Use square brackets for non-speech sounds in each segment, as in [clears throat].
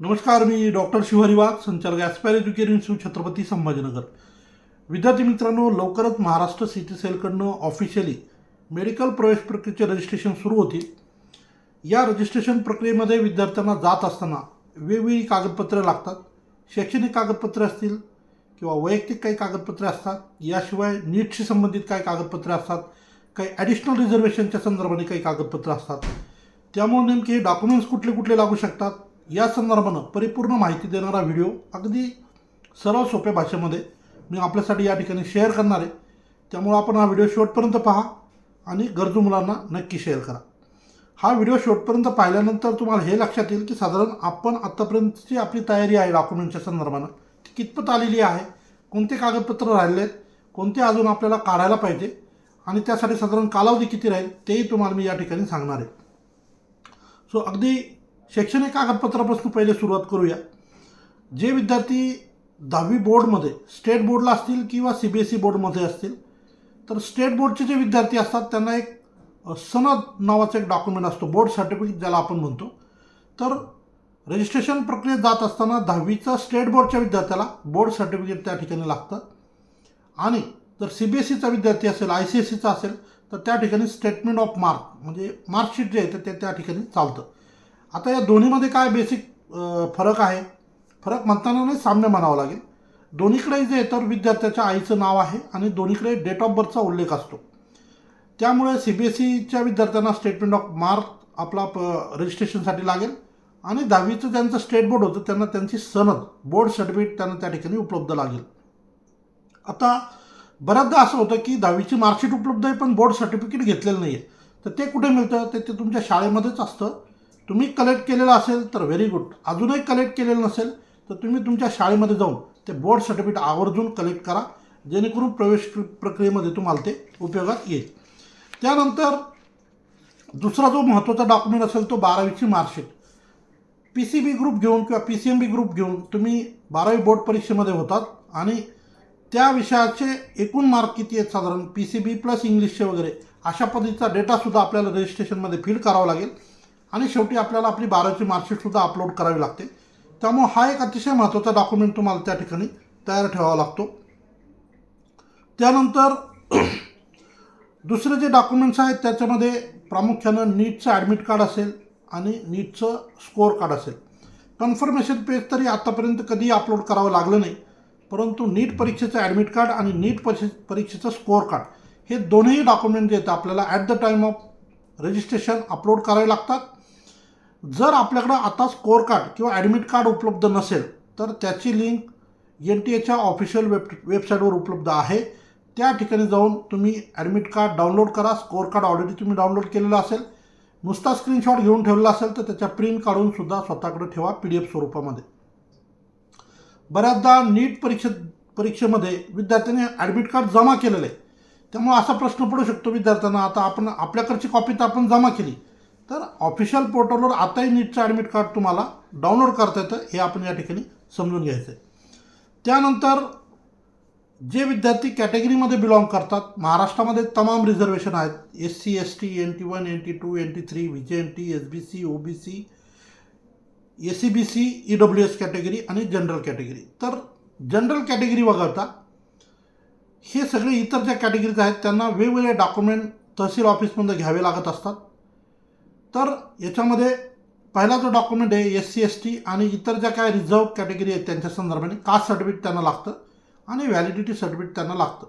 नमस्कार मी डॉक्टर शिवहरी वाघ संचालक aspire education institute Chhatrapati Sambhajinagar. विद्यार्थी मित्रांनो लवकरच महाराष्ट्र सिटी सेलकडनं ऑफिशियली मेडिकल प्रवेश प्रक्रियेचे रजिस्ट्रेशन सुरू होतील. या रजिस्ट्रेशन प्रक्रियेमध्ये विद्यार्थ्यांना जात असताना वेगवेगळी कागदपत्रे लागतात. शैक्षणिक कागदपत्रे असतील किंवा वैयक्तिक काही कागदपत्रे असतात याशिवाय नीटशी संबंधित काही कागदपत्रे असतात काही ॲडिशनल रिझर्वेशनच्या संदर्भाने काही कागदपत्रं असतात. त्यामुळे नेमके हे डॉक्युमेंट्स कुठले कुठले लागू शकतात? या संदर्भानं परिपूर्ण माहिती देणारा व्हिडिओ अगदी सरळ सोप्या भाषेमध्ये मी आपल्यासाठी या ठिकाणी शेअर करणार आहे. त्यामुळं आपण हा व्हिडिओ शेवटपर्यंत पहा आणि गरजू मुलांना नक्की शेअर करा. हा व्हिडिओ शेवटपर्यंत पाहिल्यानंतर तुम्हाला हे लक्षात येईल की साधारण आपण आत्तापर्यंतची आपली तयारी आहे डॉक्युमेंटच्या संदर्भानं. ती कितपत आलेली आहे कोणते कागदपत्र राहिले आहेत कोणते अजून आपल्याला काढायला पाहिजे आणि त्यासाठी साधारण कालावधी किती राहील तेही तुम्हाला मी या ठिकाणी सांगणार आहे. सो अगदी शैक्षणिक कागदपत्रापासून पहिले सुरुवात करूया. जे विद्यार्थी दहावी बोर्डमध्ये स्टेट बोर्डला असतील किंवा सी बी एस ई बोर्डमध्ये असतील तर स्टेट बोर्डचे जे विद्यार्थी असतात त्यांना एक सनद नावाचं एक डॉक्युमेंट असतो बोर्ड सर्टिफिकेट ज्याला आपण म्हणतो. तर रजिस्ट्रेशन प्रक्रियेत जात असताना दहावीचा स्टेट बोर्डच्या विद्यार्थ्याला बोर्ड सर्टिफिकेट त्या ठिकाणी लागतं. आणि जर सी बी एस सीचा विद्यार्थी असेल आय सी एस सीचा असेल तर त्या ठिकाणी स्टेटमेंट ऑफ मार्क म्हणजे मार्कशीट जे आहे ते त्या ठिकाणी चालतं. आता या दोन्हीमध्ये काय बेसिक फरक आहे? फरक म्हणताना नाही साम्य म्हणावं लागेल. दोन्हीकडे जे तर विद्यार्थ्याच्या आईचं नाव आहे आणि दोन्हीकडे डेट ऑफ बर्थचा उल्लेख असतो. त्यामुळे सी बी एस सीच्या विद्यार्थ्यांना स्टेटमेंट ऑफ मार्क आपला प रजिस्ट्रेशनसाठी लागेल. आणि दहावीचं ज्यांचं स्टेट बोर्ड होतं त्यांना त्यांची सनद बोर्ड सर्टिफिकेट त्यांना त्या ठिकाणी उपलब्ध लागेल. आता बऱ्याचदा असं होतं की दहावीची मार्कशीट उपलब्ध आहे पण बोर्ड सर्टिफिकेट घेतलेलं नाही आहे तर ते कुठे मिळतं? ते ते तुमच्या शाळेमध्येच असतं. तुम्ही कलेक्ट केलेलं असेल तर व्हेरी गुड अजूनही कलेक्ट केलेलं नसेल तर तुम्ही तुमच्या शाळेमध्ये जाऊन ते बोर्ड सर्टिफिकेट आवर्जून कलेक्ट करा. जेणेकरून प्रवेश प्र- प्रक्रियेमध्ये तुम्हाला ते उपयोगात येईल. त्यानंतर दुसरा जो महत्त्वाचा डॉक्युमेंट असेल तो बारावीची marksheet P C B group घेऊन किंवा P C M B group घेऊन तुम्ही बारावी बोर्ड परीक्षेमध्ये होतात आणि त्या विषयाचे एकूण मार्क किती आहेत साधारण पी सी बी प्लस इंग्लिशचे वगैरे अशा पद्धतीचा डेटासुद्धा आपल्याला रजिस्ट्रेशनमध्ये फीड करावा लागेल. आणि शेवटी आपल्याला आपली बाराची मार्कशीटसुद्धा अपलोड करावी लागते. त्यामुळं हा एक अतिशय महत्त्वाचा डॉक्युमेंट तुम्हाला त्या ठिकाणी तयार ठेवावा लागतो. त्यानंतर [clears throat] दुसरे जे डॉक्युमेंट्स आहेत त्याच्यामध्ये प्रामुख्यानं नीटचं ॲडमिट कार्ड असेल आणि नीटचं स्कोअर कार्ड असेल. कन्फर्मेशन पेज तरी आत्तापर्यंत कधी अपलोड करावं लागलं नाही परंतु नीट परीक्षेचं ॲडमिट कार्ड आणि नीट परीक्षे परीक्षेचं स्कोअर कार्ड हे दोन्ही डॉक्युमेंट जे आहेत आपल्याला at the time of registration upload करावे लागतात. जर आपल्याकडं आता स्कोअर कार्ड किंवा ॲडमिट कार्ड उपलब्ध नसेल तर त्याची लिंक एन टी एच्या ऑफिशियल वेब वेबसाईटवर उपलब्ध आहे. त्या ठिकाणी जाऊन तुम्ही ॲडमिट कार्ड डाउनलोड करा. स्कोअर कार्ड ऑलरेडी तुम्ही डाउनलोड केलेलं असेल. नुसता स्क्रीनशॉट घेऊन ठेवलेला असेल तर त्याच्या प्रिंट काढून सुद्धा स्वतःकडे ठेवा पी डी एफ स्वरूपामध्ये. बऱ्याचदा नीट परीक्षे परीक्षेमध्ये विद्यार्थ्यांनी ॲडमिट कार्ड जमा केलेलं. आहे त्यामुळे असा प्रश्न पडू शकतो विद्यार्थ्यांना आता आपण आपल्याकडची कॉपी तर आपण जमा केली. तर ऑफिशियल पोर्टलवर आताही नीटचं ॲडमिट कार्ड तुम्हाला डाउनलोड करता येतं हे आपण या ठिकाणी समजून घ्यायचं आहे त्यानंतर जे विद्यार्थी कॅटेगरीमध्ये बिलॉंग करतात महाराष्ट्रामध्ये तमाम रिझर्वेशन आहेत. S C S T N T one N T two N T three V J N T S B C O B C A C B C E W S category आणि general category तर general category वगळता हे सगळे इतर ज्या categories आहेत त्यांना वेगवेगळे डॉक्युमेंट तहसील ऑफिसमध्ये घ्यावे लागत असतात. तर याच्यामध्ये पहिला जो डॉक्युमेंट आहे एस सी एस टी आणि इतर ज्या काय रिझर्व कॅटेगरी आहेत त्यांच्या संदर्भाने कास्ट सर्टिफिकेट त्यांना लागतं आणि व्हॅलिडिटी सर्टिफिकेट त्यांना लागतं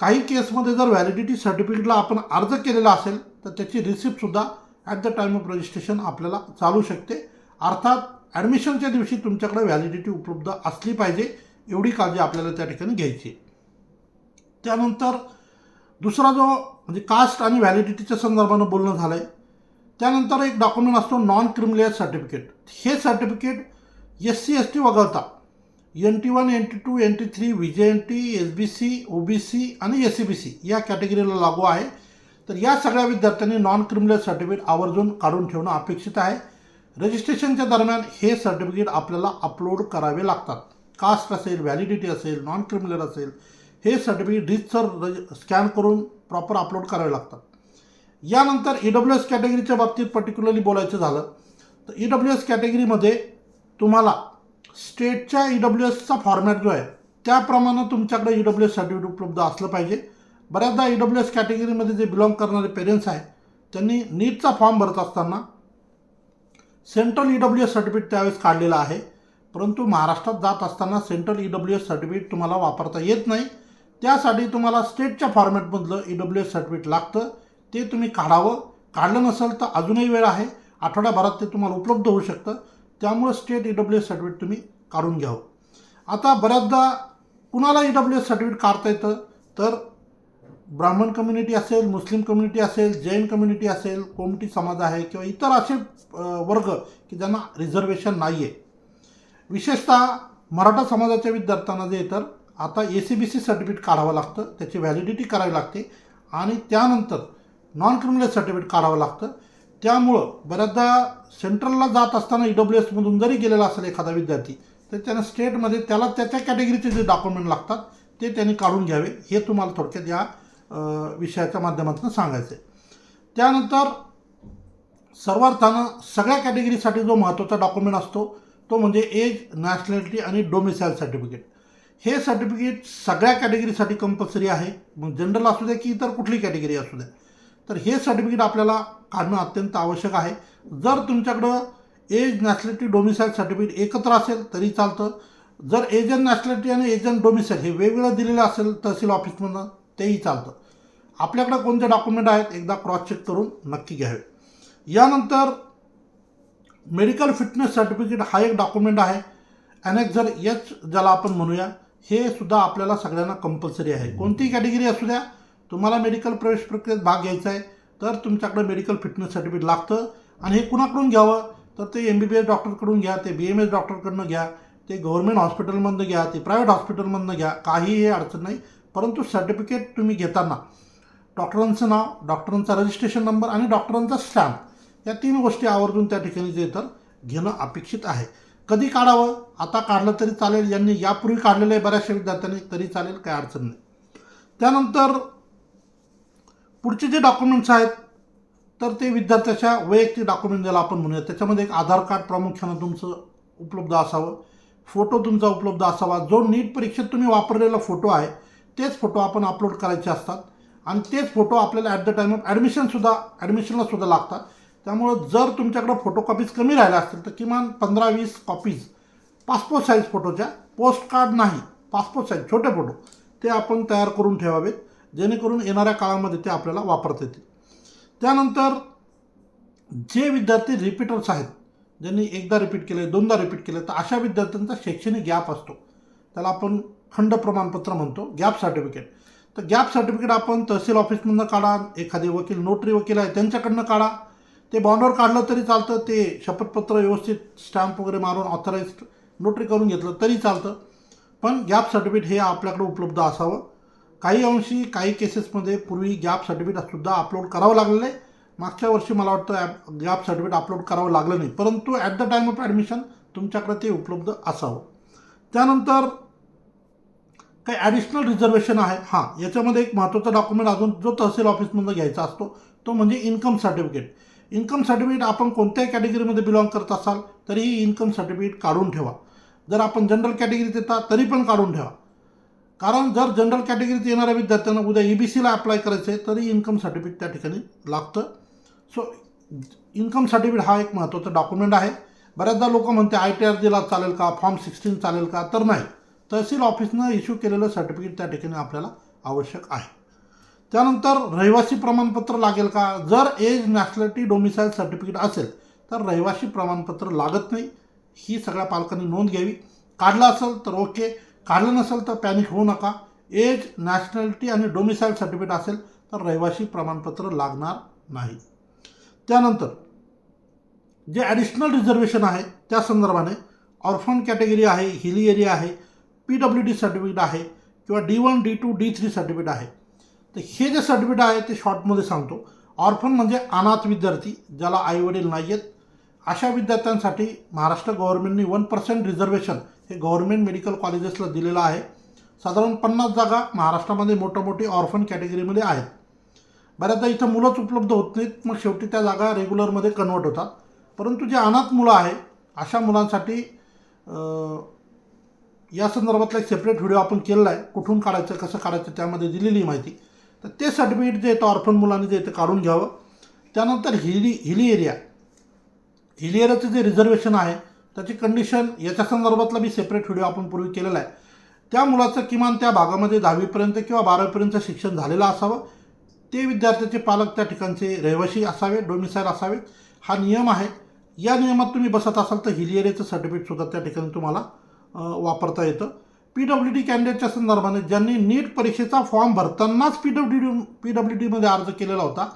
काही केसमध्ये जर व्हॅलिडिटी सर्टिफिकेटला आपण अर्ज केलेला असेल तर त्याची रिसिप्टसुद्धा at the time of registration आपल्याला चालू शकते अर्थात ॲडमिशनच्या दिवशी तुमच्याकडे व्हॅलिडिटी उपलब्ध असली पाहिजे एवढी काळजी आपल्याला त्या ठिकाणी घ्यायची आहे. त्यानंतर दुसरा जो म्हणजे कास्ट आणि व्हॅलिडिटीच्या संदर्भानं बोलणं झालं आहे त्यानंतर एक डॉक्युमेंट असतो नॉन क्रिमिलियर सर्टिफिकेट हे certificate S C S T वगळता. N T one N T two N T three V J N T S B C O B C आणि एस सी बी सी या कॅटेगरीला लागू आहे. तर या सगळ्या विद्यार्थ्यांनी नॉन क्रिमिनल सर्टिफिकेट आवर्जून काढून ठेवणं अपेक्षित आहे. रजिस्ट्रेशनच्या दरम्यान हे सर्टिफिकेट आपल्याला अपलोड करावे लागतात. कास्ट असेल व्हॅलिडिटी असेल नॉन क्रिमिनल असेल हे सर्टिफिकेट रितसर रज स्कॅन करून प्रॉपर अपलोड करावे लागतात. यानंतर ई डब्ल्यू एस कॅटेगरीच्या बाबतीत पर्टिक्युलरली बोलायचं झालं तर ई डब्ल्यू एस कॅटेगरीमध्ये तुम्हाला स्टेटच्या ई डब्ल्यू एसचा फॉर्मॅट जो आहे त्याप्रमाणे तुमच्याकडे ई डब्ल्यू एस सर्टिफिकेट उपलब्ध असलं पाहिजे. बऱ्याचदा ई डब्ल्यू एस कॅटेगरीमध्ये जे बिलॉंग करणारे पेरेंट्स आहेत त्यांनी नीटचा फॉर्म भरत असताना central E W S certificate त्यावेळेस काढलेलं आहे. परंतु महाराष्ट्रात जात असताना central E W S certificate तुम्हाला वापरता येत नाही. त्यासाठी तुम्हाला स्टेटच्या फॉर्मॅटमधलं ई डब्ल्यू एस सर्टिफिकेट लागतं. ते तुम्ही काढावं. काढलं नसेल तर अजूनही वेळ आहे. आठवड्याभरात ते तुम्हाला उपलब्ध होऊ शकतं. त्यामुळं state E W S certificate तुम्ही काढून घ्यावं. आता बऱ्याचदा कुणाला ई डब्ल्यू एस सर्टिफिकेट काढता येतं? तर ब्राह्मण कम्युनिटी असेल मुस्लिम कम्युनिटी असेल जैन कम्युनिटी असेल कोमटी समाज आहे किंवा इतर असे वर्ग की ज्यांना रिझर्वेशन नाही आहे विशेषतः मराठा समाजाच्या विद्यार्थ्यांना जे तर आता A C B C certificate काढावं लागतं. त्याची व्हॅलिडिटी करावी लागते. आणि त्यानंतर नॉन क्रिमिनल सर्टिफिकेट काढावं लागतं. त्यामुळं बऱ्याचदा सेंट्रलला जात असताना ई डब्ल्यू एसमधून जरी गेलेला असेल एखादा विद्यार्थी तर त्यानं स्टेटमध्ये त्याला त्याच्या कॅटेगरीचे जे डॉक्युमेंट लागतात ते त्यांनी काढून घ्यावे. हे तुम्हाला थोडक्यात या विषयाच्या माध्यमातून सांगायचं आहे त्यानंतर सर्वार्थानं सगळ्या कॅटेगरीसाठी जो महत्त्वाचा डॉक्युमेंट असतो तो म्हणजे एज नॅशनॅलिटी आणि डोमिसाईल सर्टिफिकेट हे सर्टिफिकेट सगळ्या कॅटेगरीसाठी कंपल्सरी आहे. मग जनरल असू द्या की इतर कुठली कॅटेगरी असू द्या तर हे सर्टिफिकेट आपल्याला काढणं अत्यंत आवश्यक आहे. जर तुमच्याकडं एज नॅशनॅलिटी डोमिसाईल सर्टिफिकेट एकत्र असेल तरी चालतं. जर एजंट नॅशनॅलिटी आणि एजंट डोमिसाईल हे वेगवेगळं दिलेलं असेल तहसील ऑफिसमधनं तेही चालतं. आपल्याकडं कोणते डॉक्युमेंट आहेत एकदा क्रॉस चेक करून नक्की घ्यावे. यानंतर मेडिकल फिटनेस सर्टिफिकेट हा एक डॉक्युमेंट आहे. ॲनेक्झर एच ज्याला आपण म्हणूया हे सुद्धा आपल्याला सगळ्यांना कंपल्सरी आहे. कोणतीही कॅटेगरी असू द्या तुम्हाला मेडिकल प्रवेश प्रक्रियेत भाग घ्यायचा आहे तर तुमच्याकडे मेडिकल फिटनेस सर्टिफिकेट लागतं. आणि हे कुणाकडून घ्यावं? तर ते एम बी बी एस डॉक्टरकडून घ्या ते बी एम एस डॉक्टरकडनं घ्या ते गव्हर्मेंट हॉस्पिटलमधनं घ्या ते प्रायव्हेट हॉस्पिटलमधनं घ्या काही हे अडचण नाही. परंतु सर्टिफिकेट तुम्ही घेताना डॉक्टरांचं नाव डॉक्टरांचा रजिस्ट्रेशन नंबर आणि डॉक्टरांचा स्टॅम्प या तीन गोष्टी आवर्जून त्या ठिकाणी जे तर घेणं अपेक्षित आहे. कधी काढावं? आता काढलं तरी चालेल. यांनी यापूर्वी काढलेलं आहे बऱ्याचशा विद्यार्थ्यांनी तरी चालेल काही अडचण नाही. त्यानंतर पुढचे जे डॉक्युमेंट्स आहेत तर ते विद्यार्थ्याच्या वैयक्तिक डॉक्युमेंट ज्याला आपण म्हणूया त्याच्यामध्ये एक आधार कार्ड प्रामुख्यानं तुमचं उपलब्ध असावं फोटो तुमचा उपलब्ध असावा जो नीट परीक्षेत तुम्ही वापरलेला फोटो आहे तेच फोटो आपण अपलोड करायचे असतात. आणि तेच फोटो आपल्याला ॲट द टाईम ऑफ ॲडमिशनसुद्धा ॲडमिशनला सुद्धा लागतात. त्यामुळं जर तुमच्याकडं फोटो कॉपीज कमी राहिल्या असतील तर किमान पंधरा वीस कॉपीज पासपोर्ट साईज फोटोच्या पोस्ट कार्ड नाही पासपोर्ट साईज छोटे फोटो ते आपण तयार करून ठेवावेत. जेणेकरून येणाऱ्या काळामध्ये ते आपल्याला वापरता येतील. त्यानंतर जे विद्यार्थी रिपीटर्स आहेत ज्यांनी एकदा रिपीट केलं दोनदा रिपीट केलं तर अशा विद्यार्थ्यांचा शैक्षणिक गॅप असतो. त्याला आपण खंड प्रमाणपत्र म्हणतो गॅप सर्टिफिकेट तर गॅप सर्टिफिकेट आपण तहसील ऑफिसमधनं काढा एखादे वकील नोटरी वकील आहे त्यांच्याकडनं काढा. ते बॉन्डवर काढलं तरी चालतं ते शपथपत्र व्यवस्थित स्टॅम्प वगैरे मारून ऑथराईज नोटरी करून घेतलं तरी चालतं. पण गॅप सर्टिफिकेट हे आपल्याकडे उपलब्ध असावं. काही अंशी काही केसेसमध्ये पूर्वी गॅप सर्टिफिकेटसुद्धा अपलोड करावं लागलेलं आहे मागच्या वर्षी मला वाटतं ॲप गॅप सर्टिफिकेट अपलोड करावं लागलं नाही. परंतु at the time of admission तुमच्याकडे ते उपलब्ध असावं. त्यानंतर काही ॲडिशनल रिझर्वेशन आहे. हां याच्यामध्ये एक महत्त्वाचा डॉक्युमेंट अजून जो तहसील ऑफिसमधून घ्यायचा असतो तो म्हणजे इन्कम सर्टिफिकेट इन्कम सर्टिफिकेट आपण कोणत्याही कॅटेगरीमध्ये बिलॉंग करत असाल तरीही इन्कम सर्टिफिकेट काढून ठेवा. जर आपण जनरल कॅटेगरीत येता तरी पण काढून ठेवा. कारण जर जनरल कॅटेगरीत येणाऱ्या विद्यार्थ्यांना उद्या ई बी सीला अप्लाय करायचं आहे तरी इन्कम सर्टिफिकेट त्या ठिकाणी लागतं. सो इन्कम सर्टिफिकेट हा एक महत्त्वाचा डॉक्युमेंट आहे. बऱ्याचदा लोक म्हणते आय टी आर दिला चालेल का फॉर्म सिक्स्टीन चालेल का? तर नाही. तहसील ऑफिसनं इश्यू केलेलं सर्टिफिकेट त्या ठिकाणी आपल्याला आवश्यक आहे. त्यानंतर रहिवासी प्रमाणपत्र लागेल का? जर एज नॅशनॅलिटी डोमिसाईल सर्टिफिकेट असेल तर रहिवासी प्रमाणपत्र लागत नाही. ही सगळ्या पालकांनी नोंद घ्यावी. काढलं असेल तर ओके काढलं नसेल तर पॅनिक होऊ नका. एज नॅशनॅलिटी आणि डोमिसाईल सर्टिफिकेट असेल तर रहिवासी प्रमाणपत्र लागणार नाही. त्यानंतर जे ॲडिशनल रिझर्वेशन आहे त्या संदर्भाने ऑर्फन कॅटेगरी आहे हिली एरिया आहे पी डब्ल्यू डी सर्टिफिकेट आहे किंवा D one D two D three certificate आहे. तर हे जे सर्टिफिकेट आहे ते शॉर्टमध्ये सांगतो. ऑर्फन म्हणजे अनाथ विद्यार्थी ज्याला आईवडील नाही आहेत अशा विद्यार्थ्यांसाठी महाराष्ट्र गव्हर्नमेंटनी वन पर्सेंट रिझर्वेशन हे गव्हर्नमेंट मेडिकल कॉलेजेसला दिलेलं आहे. साधारण पन्नास जागा महाराष्ट्रामध्ये मोठं मोठी ऑर्फन कॅटेगरीमध्ये आहेत. बऱ्याचदा इथं मुलंच उपलब्ध होत नाहीत मग शेवटी त्या जागा रेग्युलरमध्ये कन्वर्ट होतात. परंतु जे अनाथ मुलं आहे अशा मुलांसाठी या संदर्भातला एक सेपरेट व्हिडिओ आपण केलेला आहे. कुठून काढायचं कसं काढायचं त्यामध्ये दिलेली माहिती. तर ते सर्टिफिकेट जे येतं ऑर्फन मुलांनी जे येतं काढून घ्यावं. त्यानंतर हिली हिली एरिया हिलियरचं जे रिझर्वेशन आहे त्याची कंडिशन याच्या संदर्भातला मी सेपरेट व्हिडिओ आपण पूर्वी केलेला आहे. त्या मुलाचं किमान त्या भागामध्ये दहावीपर्यंत किंवा बारावीपर्यंत शिक्षण झालेलं असावं. ते विद्यार्थ्याचे पालक त्या ठिकाणचे रहिवासी असावे डोमिसाईल असावे. हा नियम आहे. या नियमात तुम्ही बसत असाल तर हिलियरेचं सर्टिफिकेटसुद्धा त्या ठिकाणी तुम्हाला वापरता येतं. पी डब्ल्यू डी कॅन्डिडेटच्या संदर्भाने ज्यांनी नीट परीक्षेचा form भरतानाच P W D P W डीमध्ये अर्ज केलेला होता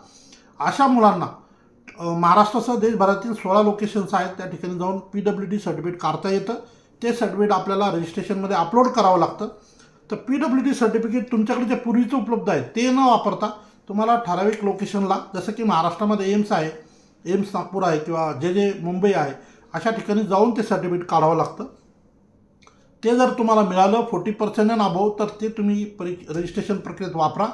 अशा मुलांना महाराष्ट्रासह देशभरातील सोळा लोकेशन्स आहेत. त्या ठिकाणी जाऊन पी डब्ल्यू डी सर्टिफिकेट काढता येतं. ते सर्टिफिकेट आपल्याला रजिस्ट्रेशनमध्ये अपलोड करावं लागतं. तर पी डब्ल्यू डी सर्टिफिकेट तुमच्याकडे जे पूर्वीचं उपलब्ध आहे ते न वापरता तुम्हाला ठराविक लोकेशनला जसं की महाराष्ट्रामध्ये एम्स आहे एम्स नागपूर आहे किंवा जे जे मुंबई आहे अशा ठिकाणी जाऊन ते सर्टिफिकेट काढावं लागतं. ते जर तुम्हाला मिळालं फोर्टी पर्सेंट अँड अभाव तर ते तुम्ही परी रजिस्ट्रेशन प्रक्रियेत वापरा.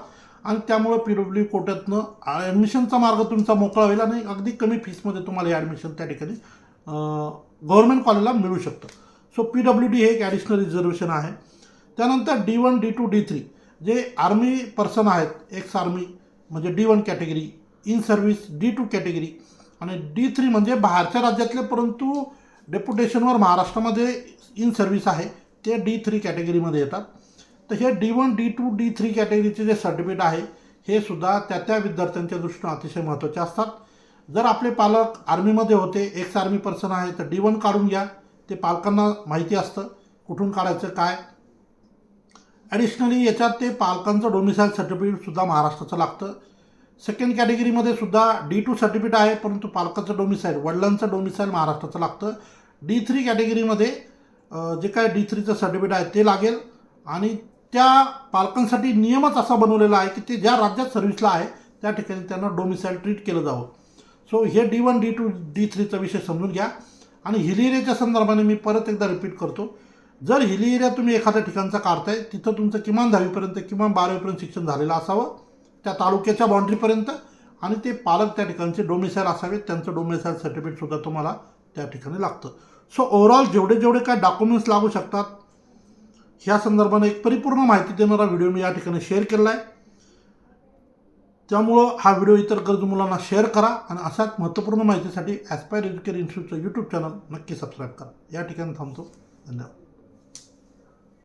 आणि त्यामुळं पी डब्ल्यू कोट्यातनं ॲडमिशनचा मार्ग तुमचा मोकळा होईल आणि अगदी कमी फीसमध्ये तुम्हाला हे ॲडमिशन त्या ठिकाणी गव्हर्नमेंट कॉलेजला मिळू शकतं. सो पी डब्ल्यू डी हे एक ॲडिशनल रिझर्वेशन आहे. त्यानंतर D one D two D three जे आर्मी पर्सन आहेत एक्स आर्मी म्हणजे D one category in service D two category आणि डी थ्री म्हणजे बाहेरच्या राज्यातले परंतु डेप्युटेशनवर महाराष्ट्रामध्ये इन सर्व्हिस आहे ते डी थ्री कॅटेगरीमध्ये येतात. तर हे D one D two D three कॅटेगरीचे जे सर्टिफिकेट आहे हे सुद्धा त्या त्या विद्यार्थ्यांच्या दृष्टीनं अतिशय महत्त्वाचे असतात. जर आपले पालक आर्मीमध्ये होते एक्स आर्मी पर्सन आहे तर डी वन काढून घ्या. ते पालकांना माहिती असतं कुठून काढायचं काय? ॲडिशनली याच्यात ते पालकांचं डोमिसाईल सर्टिफिकेटसुद्धा महाराष्ट्राचं लागतं. सेकंड कॅटेगरीमध्ये सुद्धा डी टू सर्टिफिकेट आहे परंतु पालकाचं डोमिसाईल वडिलांचं डोमिसाईल महाराष्ट्राचं लागतं. डी थ्री कॅटेगरीमध्ये जे काय डी थ्रीचं सर्टिफिकेट आहे ते लागेल. आणि त्या पालकांसाठी नियमच असा बनवलेला आहे की ते ज्या राज्यात सर्व्हिसला आहे त्या ठिकाणी त्यांना डोमिसाईल ट्रीट केलं जावं. सो हे D one D two D थ्रीचा विषय समजून घ्या. आणि हिली एरियाच्या संदर्भाने मी परत एकदा रिपीट करतो. जर हिली एरिया तुम्ही एखाद्या ठिकाणचा काढताय तिथं तुमचं किमान दहावीपर्यंत किमान बारावीपर्यंत शिक्षण झालेलं असावं त्या तालुक्याच्या बाउंड्रीपर्यंत आणि ते पालक त्या ठिकाणचे डोमिसाईल असावेत त्यांचं डोमिसाईल सर्टिफिकेटसुद्धा तुम्हाला त्या ठिकाणी लागतं. सो ओव्हरऑल जेवढे जेवढे काय डॉक्युमेंट्स लागू शकतात ह्या संदर्भाने एक परिपूर्ण माहिती देणारा व्हिडिओ मी या ठिकाणी शेअर केला आहे. त्यामुळं हा व्हिडिओ इतर गरजू मुलांना शेअर करा आणि अशाच महत्त्वपूर्ण माहितीसाठी ॲस्पायर एज्युकेर इन्स्टिट्यूटचं यूट्यूब चॅनल नक्की सबस्क्राईब करा. या ठिकाणी थांबतो. धन्यवाद.